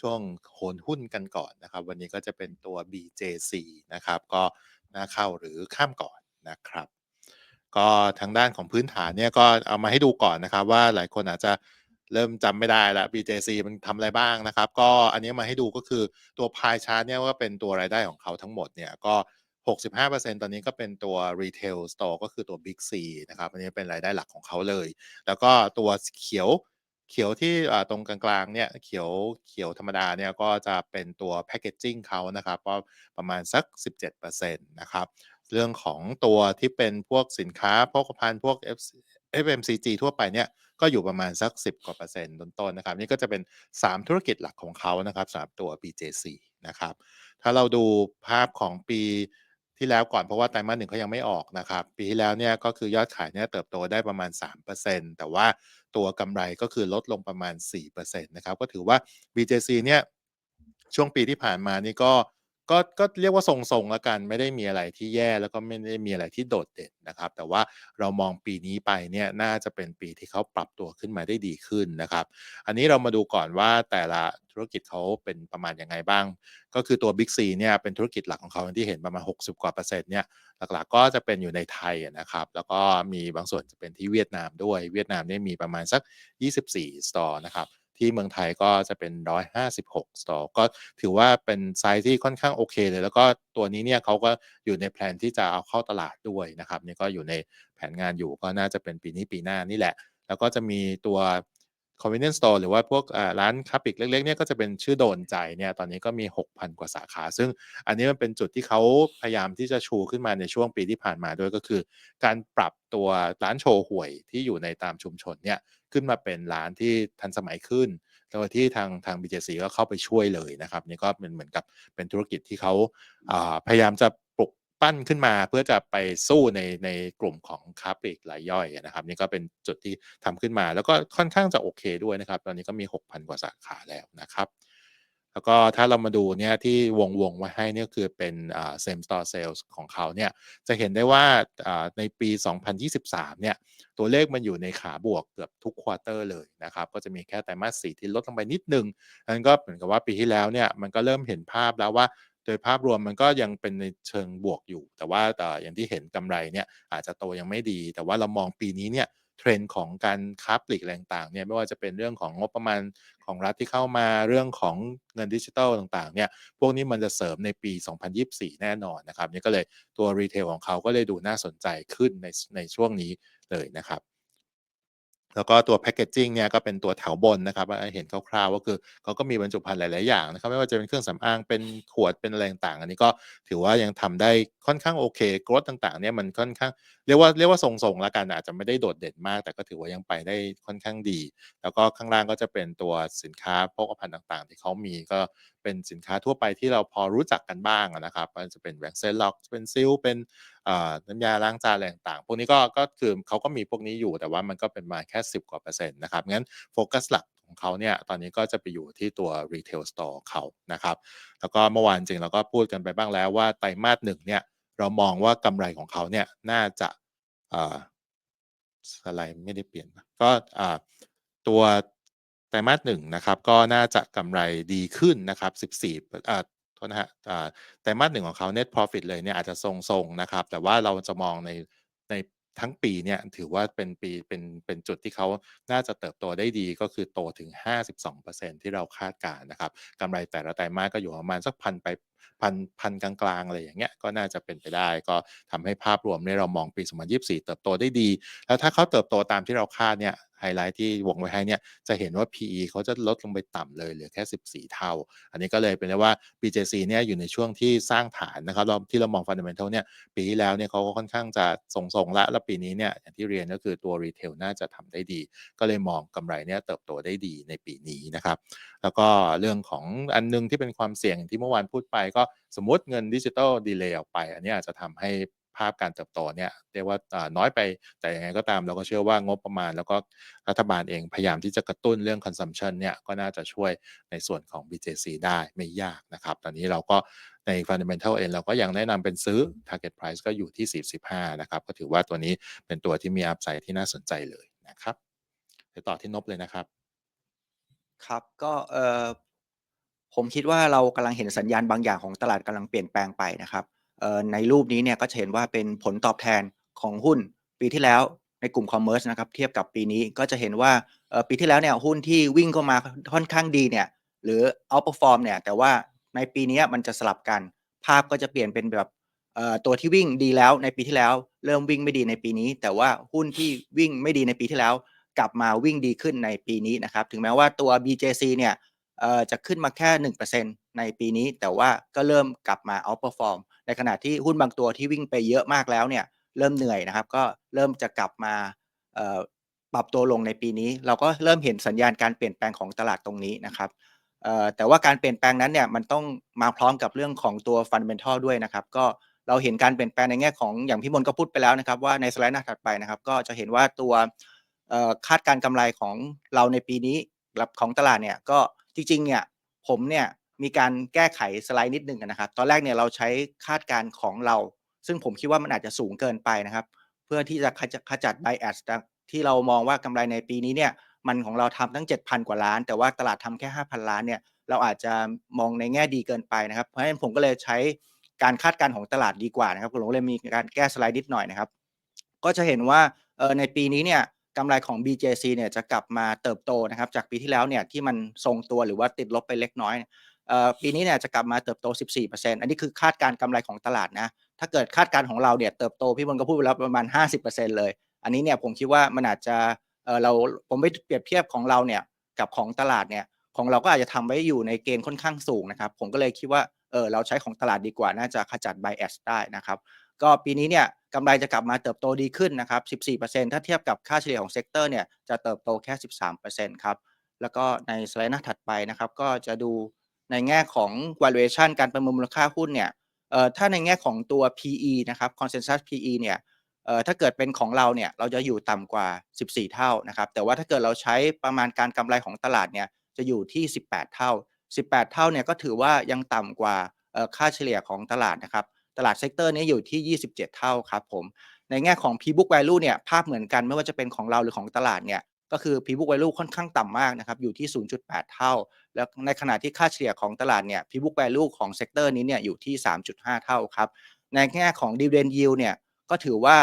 ช่วงโหนหุ้นกันก่อนนะครับ วันนี้ก็จะเป็นตัว BJC นะครับก็น่าเข้าหรือข้ามก่อนนะครับ ก็ทางด้านของพื้นฐานเนี่ยก็เอามาให้ดูก่อนนะครับ ว่าหลายคนอาจจะเริ่มจำไม่ได้แล้ว BJC มันทำอะไรบ้างนะครับ ก็อันนี้มาให้ดูก็คือตัว Pie Chart เนี่ยว่าเป็นตัวรายได้ของเขาทั้งหมดเนี่ยก็ 65%ตอนนี้ก็เป็นตัว Retail Store ก็คือตัว Big C นะครับ อันนี้เป็นรายได้หลักของเขาเลย แล้วก็ตัวเขียว เขียวที่ตรงกลางๆเนี่ยเขียวเขียวธรรมดาเนี่ยก็จะเป็นตัว Packaging เขานะครับก็ประมาณสัก 17%นะครับเรื่องของตัวที่เป็นพวกสินค้าโภคภัณฑ์พวก F FMCG ทั่วไปเนี่ยก็อยู่ประมาณสัก 10 กว่าเปอร์เซ็นต์ต้นๆนะครับ นี่ก็จะเป็น 3 ธุรกิจหลักของเขานะครับสำหรับตัว BJC นะครับ ถ้าเราดูภาพของปีที่แล้วก่อนเพราะว่าไตรมาสหนึ่งเขายังไม่ออกนะครับ ปีที่แล้วเนี่ยก็คือยอดขายเนี่ยเติบโตได้ประมาณ 3%แต่ว่า ตัวกำไรก็คือลดลงประมาณ4%นะครับก็ถือว่า BJC เนี่ยช่วงปีที่ผ่านมานี่ก็ ก็ก็เรียกว่าทรงๆแล้วกัน ไม่ได้มีอะไรที่แย่แล้วก็ไม่ได้มีอะไรที่โดดเด่นนะครับ แต่ว่าเรามองปีนี้ไปเนี่ยน่าจะเป็นปีที่เขาปรับตัวขึ้นมาได้ดีขึ้นนะครับ อันนี้เรามาดูก่อนว่าแต่ละธุรกิจเขาเป็นประมาณยังไงบ้าง ก็คือตัว Big C เนี่ยเป็นธุรกิจหลักของเขาที่เห็นประมาณ 60 กว่าเปอร์เซ็นต์เนี่ยหลักๆก็จะเป็นอยู่ในไทยนะครับ แล้วก็มีบางส่วนจะเป็นที่เวียดนามด้วย เวียดนามเนี่ยมีประมาณสัก 24 สตอร์นะครับ ที่เมืองไทยก็จะเป็น 156สตอร์ก็ถือว่าเป็นไซส์ที่ค่อนข้างโอเคเลย แล้วก็ตัวนี้เนี่ยเขาก็อยู่ในแผนที่จะเอาเข้าตลาดด้วยนะครับนี่ก็อยู่ในแผนงานอยู่ก็น่าจะเป็นปีนี้ปีหน้านี่แหละ แล้วก็จะมีตัว convenience store หรือว่าพวกร้านค้าปลีกเล็กๆเนี่ยก็จะเป็นชื่อโดนใจเนี่ยตอนนี้ก็มี 6,000 กว่าสาขา ซึ่งอันนี้มันเป็นจุดที่เขาพยายามที่จะชูขึ้นมาในช่วงปีที่ผ่านมาด้วยก็คือ การปรับตัวร้านโชว์หวยที่อยู่ในตามชุมชนเนี่ยขึ้นมาเป็นร้านที่ทันสมัยขึ้นโดยที่ทางทาง BJC ก็เข้าไปช่วยเลยนะครับนี่ก็เป็นเหมือนกับเป็นธุรกิจที่เขาพยายามจะ ปั้นขึ้นมาเพื่อจะไปสู้ในในกลุ่มของค้าปลีกรายย่อยนะครับ นี่ก็เป็นจุดที่ทำขึ้นมา แล้วก็ค่อนข้างจะโอเคด้วยนะครับ ตอนนี้ก็มี 6,000 กว่าสาขาแล้วนะครับ แล้วก็ถ้าเรามาดูเนี่ยที่วงวงไว้ให้เนี่ยคือเป็นอ่า same store sales ของเขาเนี่ยจะเห็นได้ว่าอ่าในปี 2023 เนี่ยตัวเลขมันอยู่ในขาบวกเกือบทุกควอเตอร์เลยนะครับ ก็จะมีแค่ไตรมาส4ที่ลดลงไปนิดนึงนั่นก็เหมือนกับว่าปีที่แล้วเนี่ยมันก็เริ่มเห็นภาพแล้วว่า โดยภาพรวมมันก็ยังเป็นในเชิงบวกอยู่ แต่ว่าแต่อย่างที่เห็นกำไรเนี่ยอาจจะโตยังไม่ดี แต่ว่าเรามองปีนี้เนี่ยเทรนด์ของการค้าปลีกอะไรต่างๆเนี่ยไม่ว่าจะเป็นเรื่องของงบประมาณของรัฐที่เข้ามาเรื่องของเงินดิจิทัลต่างๆเนี่ยพวกนี้มันจะเสริมในปี 2024 แน่นอนนะครับนี่ก็เลยตัวรีเทลของเขาก็เลยดูน่าสนใจขึ้นในในช่วงนี้เลยนะครับ แล้วก็ตัวแพคเกจจิ้งเนี่ยก็เป็นตัวแถวบนนะครับว่าเห็นคร่าวๆก็คือเขาก็มีบรรจุภัณฑ์หลาย ๆ อย่างนะครับ ไม่ว่าจะเป็นเครื่องสำอางเป็นขวดเป็นอะไรต่างๆ อันนี้ก็ถือว่ายังทำได้ค่อนข้างโอเคกรดต่าง ๆ เนี่ยมันค่อนข้าง รียกว่าเรียกว่าทรงๆแล้วกันอาจจะไม่ได้โดดเด่นมาก แต่ก็ถือว่ายังไปได้ค่อนข้างดี แล้วก็ข้างล่างก็จะเป็นตัวสินค้าโภคภัณฑ์ต่างๆ ที่เขามีก็เป็นสินค้าทั่วไปที่เราพอรู้จักกันบ้างนะครับมันจะเป็นแว็กเซลล็อกเป็นซิลเป็นน้ำยาล้างจานอะไรต่างๆ พวกนี้ก็ก็คือเขาก็มีพวกนี้อยู่แต่ว่ามันก็เป็นมาแค่ 10 กว่าเปอร์เซ็นต์นะครับงั้นโฟกัสหลักของเขาเนี่ยตอนนี้ก็จะไปอยู่ที่ตัว Retail Store เขานะครับแล้วก็เมื่อวานจริงเราก็พูดกันไปบ้างแล้วว่าไตรมาสหนึ่งเนี่ยเรามองว่ากำไรของเขาเนี่ยน่าจะ สไลด์ไม่ได้เปลี่ยน ก็อ่าตัวไตรมาสหนึ่งนะครับ ก็น่าจะกำไรดีขึ้นนะครับ 14อ่าโทษนะฮะอ่าไตรมาสหนึ่งของเขา net profit เลยเนี่ยอาจจะทรงๆนะครับ แต่ว่าเราจะมองในในทั้งปีเนี่ยถือว่าเป็นปีเป็นเป็นจุดที่เขาน่าจะเติบโตได้ดีก็คือโตถึง 52%ที่เราคาดการนะครับกำไรแต่ละไตรมาสก็อยู่ประมาณสักพันไป พันพันกลางๆอะไรอย่างเงี้ยก็น่าจะเป็นไปได้ ก็ทำให้ภาพรวมเนี่ยเรามองปี 2024 เติบโตได้ดี แล้วถ้าเขาเติบโตตามที่เราคาดเนี่ยไฮไลท์ที่วงไว้ให้เนี่ยจะเห็นว่า PE เขาจะลดลงไปต่ำเลยเหลือแค่ 14 เท่า อันนี้ก็เลยเป็นได้ว่า BJC เนี่ยอยู่ในช่วงที่สร้างฐานนะครับเราที่เรามอง fundamental เนี่ยปีที่แล้วเนี่ยเขาก็ค่อนข้างจะทรงๆละแล้วปีนี้เนี่ยอย่างที่เรียนก็คือตัว retail น่าจะทำได้ดี ก็เลยมองกำไรเนี่ยเติบโตได้ดีในปีนี้นะครับ แล้วก็เรื่องของอันนึงที่เป็นความเสี่ยงที่เมื่อวานพูดไป ก็สมมติเงินดิจิทัลดีเลย์ออกไป อันนี้อาจจะทำให้ภาพการเติบโตเนี่ยเรียกว่าน้อยไปแต่ยังไงก็ตามเราก็เชื่อว่างบประมาณ แล้วก็รัฐบาลเองพยายามที่จะกระตุ้นเรื่อง consumption เนี่ยก็น่าจะช่วยในส่วนของ BJC ได้ไม่ยากนะครับ ตอนนี้เราก็ใน fundamental เองเราก็ยังแนะนำเป็นซื้อ target price ก็อยู่ที่ 45 นะครับ ก็ถือว่าตัวนี้เป็นตัวที่มี upside ที่น่าสนใจเลยนะครับเดี๋ยวต่อที่นบเลยนะครับ ครับ ก็เอ่อผมคิดว่าเรากำลังเห็นสัญญาณบางอย่างของตลาดกำลังเปลี่ยนแปลงไปนะครับเอ่อในรูปนี้เนี่ยก็จะเห็นว่าเป็นผลตอบแทนของหุ้นปีที่แล้วในกลุ่มคอมเมอร์สนะครับเทียบกับปีนี้ก็จะเห็นว่าเอ่อปีที่แล้วเนี่ยหุ้นที่วิ่งเข้ามาค่อนข้างดีเนี่ยหรือ outperform เนี่ยแต่ว่าในปีนี้มันจะสลับกัน ภาพก็จะเปลี่ยนเป็นแบบเอ่อตัวที่วิ่งดีแล้วในปีที่แล้ว เริ่มวิ่งไม่ดีในปีนี้ แต่ว่าหุ้นที่วิ่งไม่ดีในปีที่แล้ว กลับมาวิ่งดีขึ้นในปีนี้นะครับ ถึงแม้ว่าตัว BJC เนี่ยจะขึ้นมาแค่ 1%ในปีนี้ แต่ว่าก็เริ่มกลับมา outperform ในขณะที่หุ้นบางตัวที่วิ่งไปเยอะมากแล้วเนี่ยเริ่มเหนื่อยนะครับ ก็เริ่มจะกลับมาปรับตัวลงในปีนี้ เราก็เริ่มเห็นสัญญาณการเปลี่ยนแปลงของตลาดตรงนี้นะครับแต่ว่าการเปลี่ยนแปลงนั้นเนี่ยมันต้องมาพร้อมกับเรื่องของตัว fundamental ด้วยนะครับ ก็เราเห็นการเปลี่ยนแปลงในแง่ของอย่างพี่มนก็พูดไปแล้วนะครับ ว่าในสไลด์หน้าถัดไปนะครับ ก็จะเห็นว่าตัว คาดการณ์กำไรของเราในปีนี้กับของตลาดเนี่ยก็จริงๆเนี่ยผมเนี่ยมีการแก้ไขสไลด์นิดหนึ่งนะครับ ตอนแรกเนี่ยเราใช้คาดการของเรา ซึ่งผมคิดว่ามันอาจจะสูงเกินไปนะครับ เพื่อที่จะขจัดขจัด bias นะที่เรามองว่ากำไรในปีนี้เนี่ยมันของเราทำตั้ง 7,000 กว่าล้าน แต่ว่าตลาดทำแค่ 5,000 ล้านเนี่ยเราอาจจะมองในแง่ดีเกินไปนะครับ เพราะฉะนั้นผมก็เลยใช้การคาดการของตลาดดีกว่านะครับผมเลยมีการแก้สไลด์นิดหน่อยนะครับ ก็จะเห็นว่าในปีนี้เนี่ย กำไรของ BJC เนี่ยจะกลับมาเติบโตนะครับ จากปีที่แล้วเนี่ยที่มันทรงตัวหรือว่าติดลบไปเล็กน้อยปีนี้เนี่ยจะกลับมาเติบโต 14%อันนี้คือคาดการกำไรของตลาดนะ ถ้าเกิดคาดการของเราเนี่ยเติบโตพี่บอลก็พูดไปแล้วประมาณ 50%เลย อันนี้เนี่ยผมคิดว่ามันอาจจะเเราผมไปเปรียบเทียบของเราเนี่ยกับของตลาดเนี่ยของเราก็อาจจะทำไว้อยู่ในเกณฑ์ค่อนข้างสูงนะครับ ผมก็เลยคิดว่าเออเราใช้ของตลาดดีกว่าน่าจะขจัด bias ได้นะครับ ก็ปีนี้เนี่ยกำไรจะกลับมาเติบโตดีขึ้นนะครับ 14%ถ้าเทียบกับค่าเฉลี่ยของเซกเตอร์เนี่ยจะเติบโตแค่ 13%ครับ แล้วก็ในสไลด์หน้าถัดไปนะครับก็จะดูในแง่ของ valuation การประเมินมูลค่าหุ้นเนี่ยเอ่อถ้าในแง่ของตัว PE นะครับ consensus PE เนี่ยเอ่อถ้าเกิดเป็นของเราเนี่ยเราจะอยู่ต่ำกว่า 14 เท่านะครับ แต่ว่าถ้าเกิดเราใช้ประมาณการกำไรของตลาดเนี่ยจะอยู่ที่ 18 เท่า 18 เท่าเนี่ยก็ถือว่ายังต่ำกว่าเอ่อค่าเฉลี่ยของตลาดนะครับ ลาดเซกเตอร์นี้อยู่ที่ 27 เท่าครับผม ในแง่ของ P book value เนี่ยภาพเหมือนกันไม่ว่าจะเป็นของเราหรือของตลาดเนี่ยก็คือ P book value ค่อนข้างต่ำมากนะครับอยู่ที่ 0.8 เท่า แล้วในขณะที่ค่าเฉลี่ยของตลาดเนี่ย P book value ของเซกเตอร์นี้เนี่ยอยู่ที่ 3.5 เท่าครับในแง่ของ dividend yield เนี่ยก็ถือว่า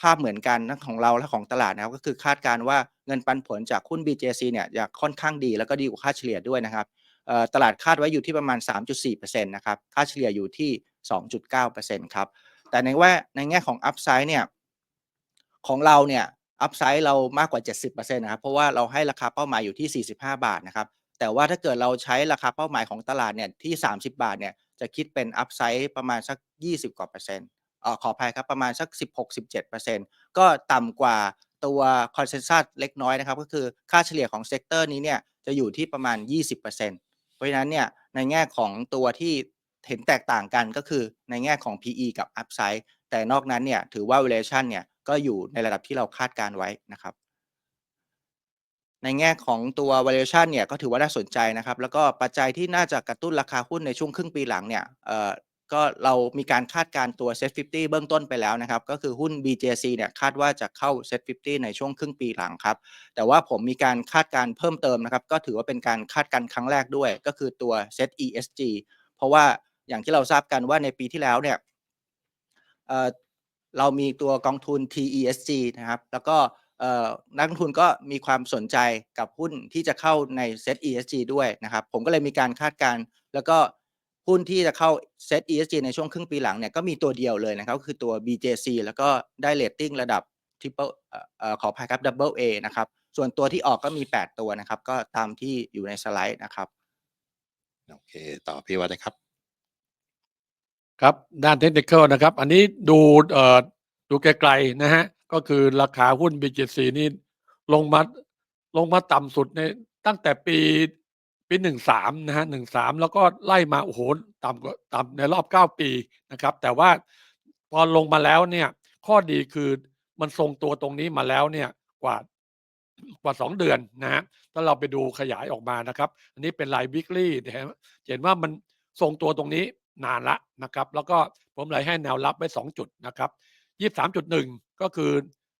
ภาพเหมือนกันทั้งของเราและของตลาดนะครับก็คือคาดการณ์ว่าเงินปันผลจากหุ้น BJC เนี่ยจะค่อนข้างดีแล้วก็ดีกว่าค่าเฉลี่ยด้วยนะครับตลาดคาดไว้อยู่ที่ประมาณ 3.4%นะครับค่าเฉลี่ยอยู่ที่ 2.9%ครับ แต่ในว่าในแง่ของ Upside เนี่ยของเราเนี่ย Upside เรามากกว่า 70%นะครับ เพราะว่าเราให้ราคาเป้าหมายอยู่ที่ 45 บาทนะครับ แต่ว่าถ้าเกิดเราใช้ราคาเป้าหมายของตลาดเนี่ยที่ 30 บาทเนี่ยจะคิดเป็น Upside ประมาณสัก 20 กว่าเปอร์เซ็นต์อ่อขออภัยครับประมาณสัก 16-17%ก็ต่ำกว่าตัว Consensus เล็กน้อยนะครับ ก็คือค่าเฉลี่ยของเซกเตอร์นี้เนี่ยจะอยู่ที่ประมาณ 20%เพราะฉะนั้นเนี่ยในแง่ของตัวที่ เห็นแตกต่างกันก็คือในแง่ของ PE กับ Upside แต่นอกนั้นเนี่ยถือว่า valuation เนี่ยก็อยู่ในระดับที่เราคาดการไว้นะครับในแง่ของตัว valuation เนี่ยก็ถือว่าน่าสนใจนะครับ แล้วก็ปัจจัยที่น่าจะกระตุ้นราคาหุ้นในช่วงครึ่งปีหลังเนี่ยเอ่อก็เรามีการคาดการตัว Set 50 เบื้องต้นไปแล้วนะครับ ก็คือหุ้น BJC เนี่ยคาดว่าจะเข้า Set 50 ในช่วงครึ่งปีหลังครับ แต่ว่าผมมีการคาดการเพิ่มเติมนะครับ ก็ถือว่าเป็นการคาดการครั้งแรกด้วย ก็คือตัว Set ESG เพราะว่า อย่างที่เราทราบกันว่าในปีที่แล้วเนี่ยเเรามีตัวกองทุน TESG นะครับ แล้วก็นักลงทุนก็มีความสนใจกับหุ้นที่จะเข้าใน Set ESG ด้วยนะครับ ผมก็เลยมีการคาดการณ์แล้วก็หุ้นที่จะเข้า Set ESG ในช่วงครึ่งปีหลังเนี่ยก็มีตัวเดียวเลยนะครับก็คือตัว BJC แล้วก็ได้เรตติ้งระดับ Triple เอ่อเอ่อขออภัยครับ Double A นะครับ ส่วนตัวที่ออกก็มี 8 ตัวนะครับ ก็ตามที่อยู่ในสไลด์นะครับ โอเค ต่อพี่วัดเลยครับ ครับด้านเทคนิคอลนะครับ อันนี้ดูเอ่อดูไกลๆนะฮะ ก็คือราคาหุ้น BJC นี่ลงมาลงมาต่ำสุดในตั้งแต่ปีปีหนึ่งสามนะฮะหนึ่งสามแล้วก็ไล่มาโอ้โหต่ำกว่าต่ำในรอบเก้าปีนะครับ แต่ว่าพอลงมาแล้วเนี่ย ข้อดีคือมันทรงตัวตรงนี้มาแล้วเนี่ยกว่ากว่าสองเดือนนะฮะถ้าเราไปดูขยายออกมานะครับ อันนี้เป็นรายวิกฤตเห็นว่ามันทรงตัวตรงนี้ นานละนะครับ แล้วก็ผมเลยให้แนวรับไว้สองจุดนะครับยี่สามจุดหนึ่งก็คือ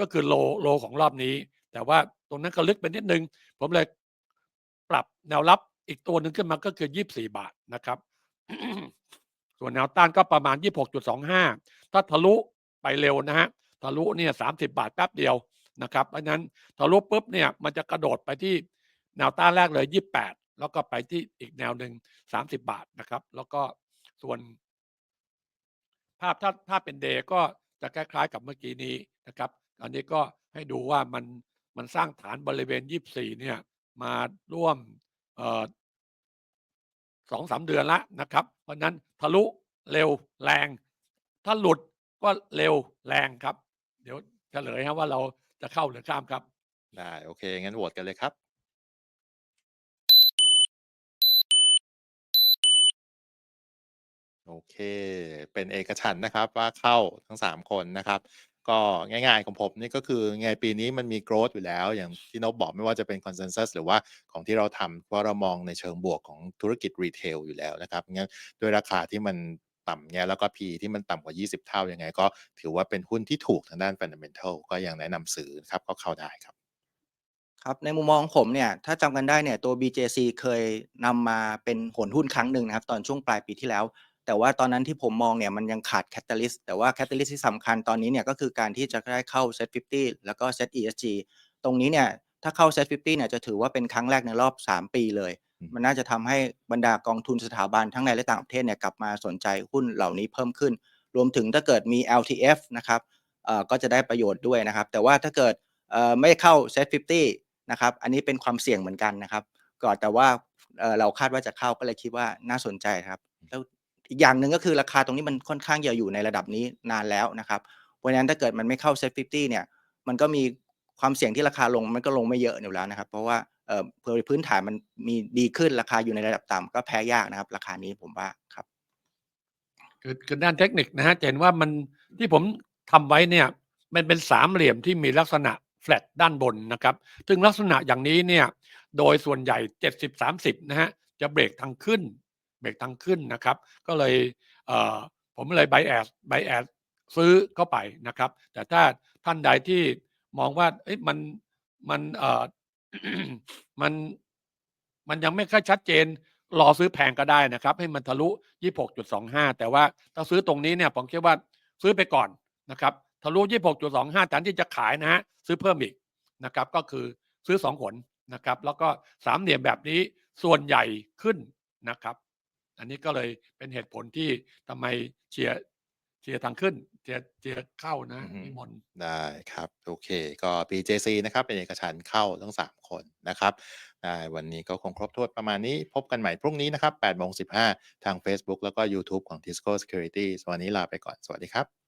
ก็คือโลโลของรอบนี้ แต่ว่าตรงนั้นก็ลึกไปนิดนึง ผมเลยปรับแนวรับอีกตัวหนึ่งขึ้นมาก็คือ 24 บาทนะครับ ส่วนแนวต้านก็ประมาณ 26.25 ถ้าทะลุไปเร็วนะฮะทะลุเนี่ย30 บาทแป๊บเดียวนะครับเพราะฉะนั้นทะลุปุ๊บเนี่ยมันจะกระโดดไปที่แนวต้านแรกเลย 28 แล้วก็ไปที่อีกแนวหนึ่ง30 บาทนะครับ แล้วก็ ส่วนภาพถ้าถ้าเป็นเดย์ก็จะคล้ายๆกับเมื่อกี้นี้นะครับ อันนี้ก็ให้ดูว่ามันมันสร้างฐานบริเวณ 24 เนี่ยมาร่วมสองสามเดือนละนะครับ เพราะฉะนั้นทะลุเร็วแรง ถ้าหลุดก็เร็วแรงครับ เดี๋ยวเฉลยฮะว่าเราจะเข้าหรือข้ามครับ ได้ โอเค งั้นโหวตกันเลยครับ โอเค เป็นเอกฉันท์นะครับว่าเข้าทั้ง 3 คนนะครับ ก็ง่ายๆของผมนี่ก็คือไงปีนี้มันมี growth อยู่แล้ว อย่างที่นบบอกไม่ว่าจะเป็น consensus หรือว่าของที่เราทำเพราะเรามองในเชิงบวกของธุรกิจรีเทลอยู่แล้วนะครับงั้นด้วยราคาที่มันต่ำเงี้ยแล้วก็ P ที่มันต่ำกว่า 20 เท่ายังไง ก็ถือว่าเป็นหุ้นที่ถูกทางด้าน fundamental ก็ยังแนะนำซื้อนะครับก็เข้าได้ครับ ครับในมุมมองของผมเนี่ยถ้าจำกันได้เนี่ยตัว BJC เคยนำมาเป็นโหนหุ้นครั้งหนึ่งนะครับ ตอนช่วงปลายปีที่แล้ว แต่ว่าตอนนั้นที่ผมมองเนี่ยมันยังขาดแคตตาลิสต์แต่ว่าแคตตาลิสต์ที่สำคัญตอนนี้เนี่ยก็คือการที่จะได้เข้า Set 50 แล้วก็ Set ESG ตรงนี้เนี่ยถ้าเข้า Set 50เนี่ยจะถือว่าเป็นครั้งแรกในรอบ 3 ปีเลยอืมมันน่าจะทำให้บรรดากองทุนสถาบันทั้งในและต่างประเทศเนี่ยกลับมาสนใจหุ้นเหล่านี้เพิ่มขึ้น รวมถึงถ้าเกิดมี LTF นะครับเอ่อก็จะได้ประโยชน์ด้วยนะครับ แต่ว่าถ้าเกิดเอ่อไม่เข้า Set 50นะครับอันนี้เป็นความเสี่ยงเหมือนกันนะครับก่อนแต่ว่าเอ่อเราคาดว่าจะเข้าก็เลยคิดว่าน่าสนใจครับแล้ว อีกอย่างหนึ่งก็คือราคาตรงนี้มันค่อนข้างจะอยู่ในระดับนี้นานแล้วนะครับเพราะฉะนั้นถ้าเกิดมันไม่เข้า Set 50เนี่ยมันก็มีความเสี่ยงที่ราคาลงมันก็ลงไม่เยอะอยู่แล้วนะครับ เพราะว่าเอ่อพื้นฐานมันมีดีขึ้นราคาอยู่ในระดับต่ำก็แพ้ยากนะครับ ราคานี้ผมว่าครับคือคือด้านเทคนิคนะฮะจะเห็นว่ามันที่ผมทำไว้เนี่ยมันเป็นสามเหลี่ยมที่มีลักษณะแฟลตด้านบนนะครับ ซึ่งลักษณะอย่างนี้เนี่ยโดยส่วนใหญ่ 70 30 นะฮะจะเบรกทางขึ้น เบรกทางขึ้นนะครับ ก็เลยเผมเลยไบแอสไบแอสซื้อเข้าไปนะครับ แต่ถ้าท่านใดที่มองว่ามันมันเออมันมันยังไม่ค่อยชัดเจน รอซื้อแพงก็ได้นะครับ ให้มันทะลุ 26.25 แต่ว่าถ้าซื้อตรงนี้เนี่ยผมคิดว่าซื้อไปก่อนนะครับทะลุ 26.25แทนที่จะขายนะฮะซื้อเพิ่มอีกนะครับ ก็คือซื้อสองผลนะครับ แล้วก็สามเหลี่ยมแบบนี้ส่วนใหญ่ขึ้นนะครับ อันนี้ก็เลยเป็นเหตุผลที่ทำไมเชียร์เชียร์ทางขึ้นเชียร์เชียร์เข้านะอือฮึ นิมนต์ ได้ครับ โอเค ก็ BJC นะครับ เป็นเอกฉันท์เข้าทั้ง 3 คนนะครับได้วันนี้ก็คงครบถ้วนประมาณนี้ พบกันใหม่พรุ่งนี้นะครับ8โมง15 ทาง Facebook แล้วก็ YouTube ของ Tisco Securities วันนี้ลาไปก่อน สวัสดีครับ